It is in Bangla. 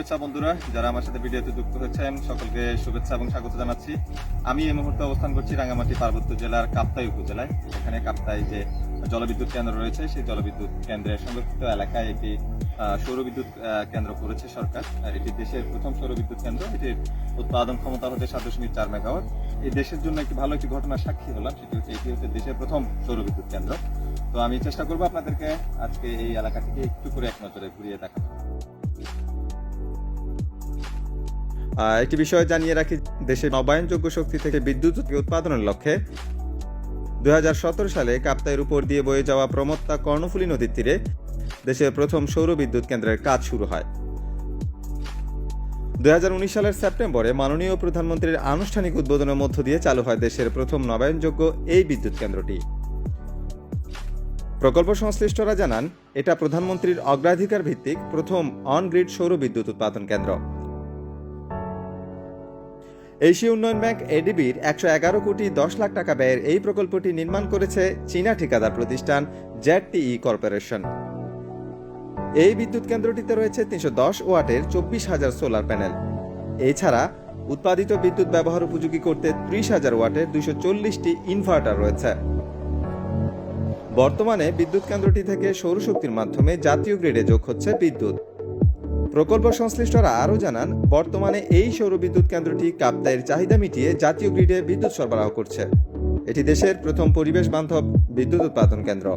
শুভেচ্ছা বন্ধুরা, যারা আমার সাথে ভিডিওতে যুক্ত হয়েছেন, সকলকে শুভেচ্ছা এবং স্বাগত জানাচ্ছি। আমি এই মুহূর্তে অবস্থান করছি রাঙ্গামাটি পার্বত্য জেলার কাপ্তাই উপজেলায়। এখানে কাপ্তাই যে জলবিদ্যুৎ কেন্দ্র রয়েছে, সেই জলবিদ্যুৎ কেন্দ্রের সংরক্ষিত এলাকায় একটি সৌরবিদ্যুৎ কেন্দ্র করেছে সরকার। আর এটি দেশের প্রথম সৌরবিদ্যুৎ কেন্দ্র। এটির উৎপাদন ক্ষমতা হতে সাত দশমিক চার মেগাওয়াট। এই দেশের জন্য একটি ভালো একটি ঘটনার সাক্ষী হলাম, সেটি হচ্ছে এটি হচ্ছে দেশের প্রথম সৌরবিদ্যুৎ কেন্দ্র। তো আমি চেষ্টা করব আপনাদেরকে আজকে এই এলাকা থেকে একটু করে এক নজরে ঘুরিয়ে দেখানো একটি বিষয় জানিয়ে রাখি দেশের নবায়নযোগ্য শক্তি থেকে বিদ্যুৎ উৎপাদনের লক্ষ্যে দুই হাজার সতেরো সালে কাপ্তাইয়ের উপর দিয়ে বয়ে যাওয়া প্রমত্তা কর্ণফুলী নদীর তীরে দেশের প্রথম সৌর বিদ্যুৎ কেন্দ্রের কাজ শুরু হয়। দুই সালের সেপ্টেম্বরে মাননীয় প্রধানমন্ত্রীর আনুষ্ঠানিক উদ্বোধনের মধ্য দিয়ে চালু হয় দেশের প্রথম নবায়নযোগ্য এই বিদ্যুৎ কেন্দ্রটি। প্রকল্প সংশ্লিষ্টরা জানান, এটা প্রধানমন্ত্রীর অগ্রাধিকার ভিত্তিক প্রথম অন গ্রিড সৌর বিদ্যুৎ উৎপাদন কেন্দ্র। এশীয় উন্নয়ন ব্যাংক এডিবির একশো এগারো কোটি দশ লাখ টাকা ব্যয়ের এই প্রকল্পটি নির্মাণ করেছে চীনা ঠিকাদার প্রতিষ্ঠান জেডটিই কর্পোরেশন। এই বিদ্যুৎ কেন্দ্রটিতে রয়েছে তিনশো দশ ওয়াটের চব্বিশ হাজার সোলার প্যানেল। এছাড়া উৎপাদিত বিদ্যুৎ ব্যবহার উপযোগী করতে ত্রিশ হাজার ওয়াটের দুইশো চল্লিশটি ইনভার্টার রয়েছে। বর্তমানে বিদ্যুৎ কেন্দ্রটি থেকে সৌরশক্তির মাধ্যমে জাতীয় গ্রিডে যোগ হচ্ছে বিদ্যুৎ। প্রকল্প সংশ্লিষ্টরা আরও জানান, বর্তমানে এই সৌরবিদ্যুৎ কেন্দ্রটি কাপ্তাইয়ের চাহিদা মিটিয়ে জাতীয় গ্রিডে বিদ্যুৎ সরবরাহ করছে। এটি দেশের প্রথম পরিবেশ বান্ধব বিদ্যুৎ উৎপাদন কেন্দ্র।